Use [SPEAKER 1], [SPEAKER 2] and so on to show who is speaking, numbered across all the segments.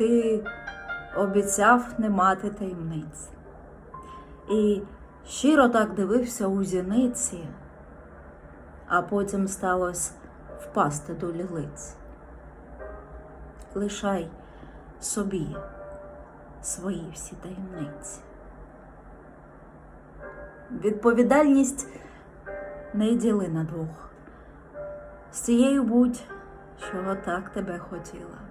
[SPEAKER 1] ти обіцяв не мати таємниць. І щиро так дивився у зіниці, а потім сталося впасти до лілиць. Лишай собі свої всі таємниці. Відповідальність не діли на двох. З цією будь, що так тебе хотіла.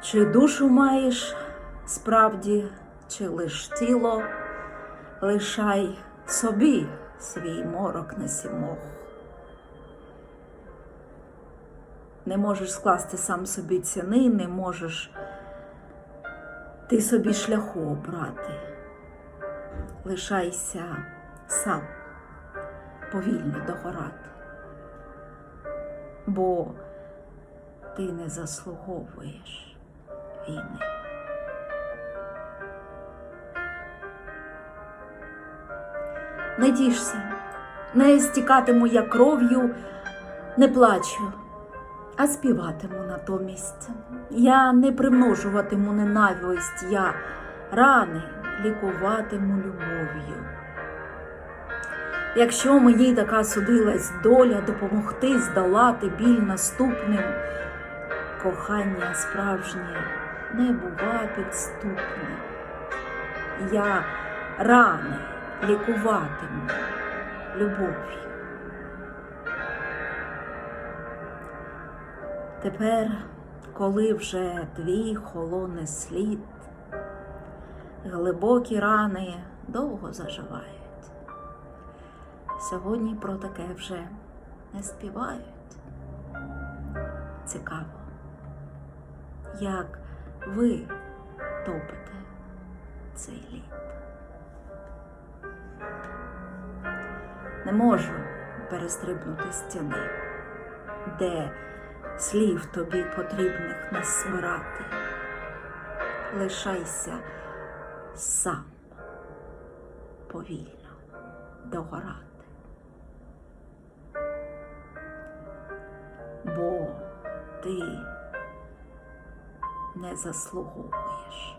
[SPEAKER 1] Чи душу маєш справді, чи лиш тіло, лишай собі свій морок на сімох. Не можеш скласти сам собі ціни, не можеш ти собі шляху обрати. Лишайся сам повільно догорати, бо ти не заслуговуєш війни. Не тішся, не стікатиму я кров'ю, не плачу, а співатиму натомість. Я не примножуватиму ненависть, я рани лікуватиму любов'ю. Якщо мені така судилась доля допомогти здолати біль наступним, кохання справжнє не бува підступне. Я рани лікуватиму любов'ю. Тепер, коли вже твій холоне слід, глибокі рани довго заживають. Сьогодні про таке вже не співають. Цікаво, як ви топите цей лід. Не можу перестрибнути стіни, де слів тобі потрібних не смирати. Лишайся сам повільно догорати. Бо ти не заслуговуєш.